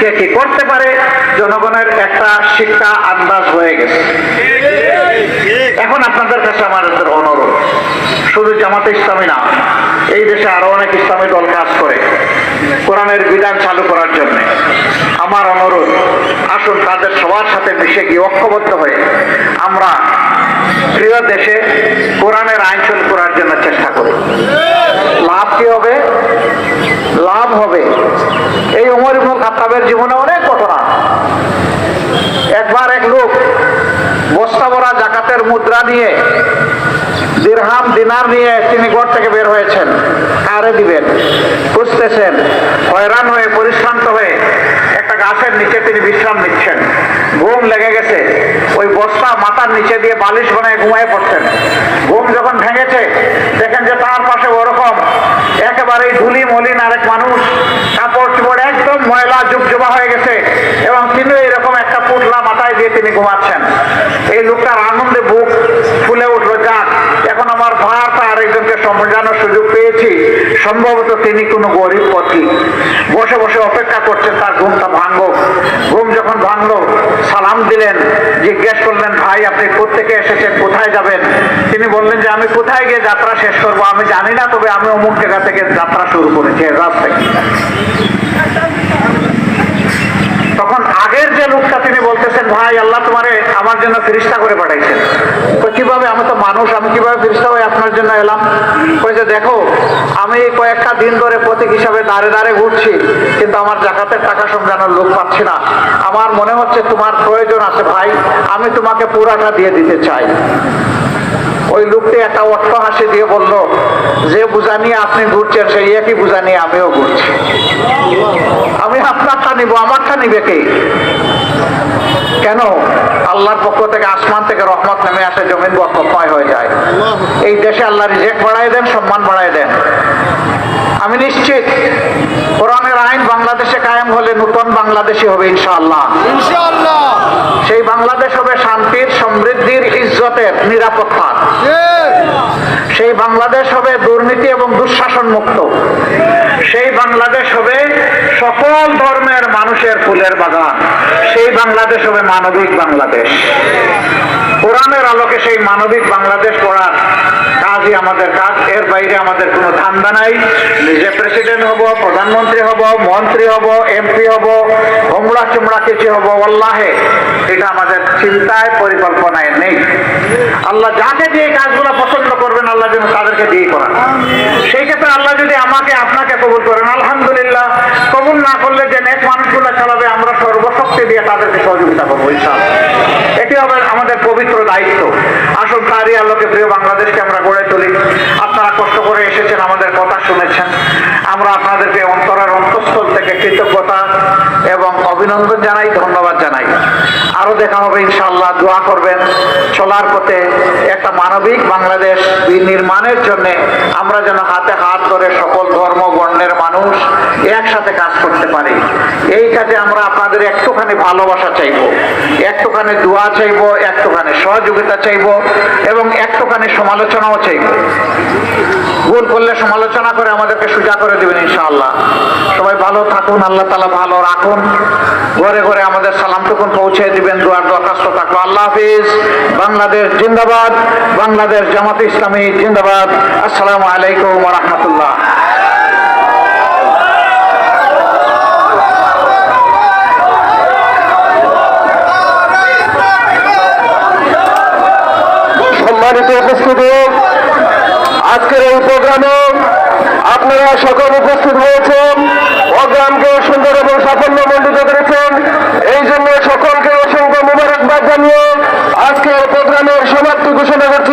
কে কি করতে পারে? জনগণের একটা শিক্ষা আন্দাজ হয়ে গেছে। এখন আপনাদের কাছে আমাদের অনুরোধ। শুধু জামাতে ইসলামী না, এই দেশে আরও অনেক ইসলামী দল কাজ করে, কোরআনের বিধান চালু করার জন্য। আমার অনুরোধ, আসুন তাদের সবার সাথে মিশে গিয়ে ঐক্যবদ্ধ হয়ে আমরা প্রিয় দেশে কোরআনের আইন চালু করার জন্য চেষ্টা করি লাভ কি হবে লাভ হবে এই উমর খাত্তাবের জীবনে অনেক ঘটনা। একবার এক লোক বস্তা ভরা জাকাতের মুদ্রা নিয়ে, দিরহাম দিনার নিয়ে তিনি ঘর থেকে বের হয়েছেন। কারে দিবেন, খুঁজতেছেন, হয়রান হয়ে, পরিশ্রান্ত হয়ে একটা গাছের নিচে তিনি বিশ্রাম নিচ্ছেন। ঘুম লেগে গেছে। ওই বস্তা মাথার নিচে দিয়ে বালিশ বানায় ঘুমায় পড়ছেন। ঘুম যখন ভেঙেছে, দেখেন যে তার পাশে ওরকম একেবারেই ধুলি মলিন আরেক মানুষ ময়লা জুবজুবা হয়ে গেছে এবং তিনি এরকম একটা পুটলা মাথায় দিয়ে তিনি ঘুমাচ্ছেন। এই লোকটার আনন্দে বুক ফুলে উঠল, যাক, এখন আমার ভাড়াটা আরেকজনকে সমঝানোর সুযোগ পেয়েছি। সম্ভবত তিনি কোনো গরিব পথি বসে বসে অপেক্ষা করছেন, তার ঘুমটা ভাঙলো। ঘুম যখন ভাঙলো, সালাম দিলেন, জিজ্ঞেস করলেন, ভাই, আপনি কোথেকে এসেছেন? কোথায় যাবেন? তিনি বললেন যে, আমি কোথায় গিয়ে যাত্রা শেষ করব? আমি জানি না, তবে আমি অমুক জায়গা থেকে যাত্রা শুরু করেছি থেকে তখন আগের যে লোকটা তিনি বলতেছেন, ভাই, আল্লাহ তোমারে আমার জন্য ফিরিস্তা করে পাঠাইছেন। কীভাবে আমি তো মানুষ, আমি কীভাবে ফিরিস্তা হয়ে আপনার জন্য এলাম। কয়েছে দেখো, আমি কয়েকটা দিন ধরে প্রতীক হিসাবে দাঁড়ে দাঁড়ে ঘুরছি, কিন্তু আমার জাকাতের টাকা সমঝানোর লোক পাচ্ছি না। আমার মনে হচ্ছে তোমার প্রয়োজন আছে, ভাই, আমি তোমাকে পুরাটা দিয়ে দিতে চাই। ওই লোকটি একটা অর্থ হাসি দিয়ে বলল, যে বুঝা নিয়ে আপনি ঘুরছেন, সেই একই বুঝা নিয়ে আমিও ঘুরছি। আমি আপনারটা নিব, আমারটা নিবে কে? কেন আল্লাহর পক্ষ থেকে আসমান থেকে রহমত নেমে আসে জমিন বরকতময় হয়ে যায়? এই দেশে আল্লাহ রিজেক্ট বাড়াই দেন সম্মান বাড়াই দেন। আমি নিশ্চিত কোরআনের আইন বাংলাদেশে কায়েম হলে নতুন বাংলাদেশি হবে ইনশাআল্লাহ। ইনশাআল্লাহ। সেই বাংলাদেশ হবে শান্তির সমৃদ্ধির ইজ্জতের নিরাপত্তার সেই বাংলাদেশ হবে দুর্নীতি এবং দুঃশাসন মুক্ত সেই বাংলাদেশ হবে সকল ধর্মের মানুষের ফুলের বাগান। সেই বাংলাদেশ হবে মানবিক বাংলাদেশ। কোরআনের আলোকে সেই মানবিক বাংলাদেশ করার কাজই আমাদের কাজ। এর বাইরে আমাদের কোনো ধান্দা নাই। নিজে প্রেসিডেন্ট হব, প্রধানমন্ত্রী হব, মন্ত্রী হব, এমপি হব হোমড়া চুমড়া কিছু হব। আল্লাহে এটা আমাদের চিন্তায় পরিকল্পনায় নেই। আল্লাহ যাকে দিয়ে কাজগুলো পছন্দ আল্লাহ যেন তাদেরকে দিয়ে করান। সেই ক্ষেত্রে আল্লাহ যদি আমাকে আপনাকে কবুল করেন আলহামদুলিল্লাহ। কবুল না করলে যে নেক মানুষগুলো চালাবে আমরা সর্বশক্তি দিয়ে তাদেরকে সহযোগিতা করব ইনশাআল্লাহ। এটি হবে আমাদের পবিত্র দায়িত্ব। আসল তারই আলোকে প্রিয় বাংলাদেশকে আমরা গড়ে তুলি। আপনারা কষ্ট করে এসেছেন আমাদের কথা শুনেছেন। আমরা আপনাদেরকে অন্তরের অন্তঃস্থল থেকে কৃতজ্ঞতা এবং অভিনন্দন জানাই ধন্যবাদ জানাই। আরও দেখা হবে, ইনশাআল্লাহ দোয়া করবেন। চলার পথে একটা মানবিক বাংলাদেশ নির্মাণের জন্য আমরা যেন হাতে হাত ধরে সকল ধর্ম, বর্ণের মানুষ একসাথে কাজ করতে পারি। এই কাজে আমরা আপনাদের একটুখানি ভালোবাসা চাইব, একটুখানি দোয়া চাইব, একটুখানি সহযোগিতা চাইব এবং একটুখানি সমালোচনাও চাইব। ভুল করলে সমালোচনা করে আমাদেরকে সোজা করে দেবেন, ইনশাআল্লাহ। সবাই ভালো থাকুন, আল্লাহ তালা ভালো রাখুন। ঘরে ঘরে আমাদের সালামটুকুন পৌঁছে দিবেন, দুয়ার দরখাস্ত থাকল আল্লাহ হাফিজ। বাংলাদেশ জিন্দাবাদ, বাংলাদেশ জামাত ইসলামী জিন্দাবাদ। আসসালামু আলাইকুম রহমতুল্লাহ। আজকের এই প্রোগ্রামে আপনারা সকল উপস্থিত হয়েছেন অগ্রামকে সুন্দর এবং সাফল্য মণ্ডিত করেছেন এই জন্য সকলকে অসংখ্য মুবারকবাদ জানিয়ে আজকের প্রোগ্রামের সমাপ্তি ঘোষণা করছি।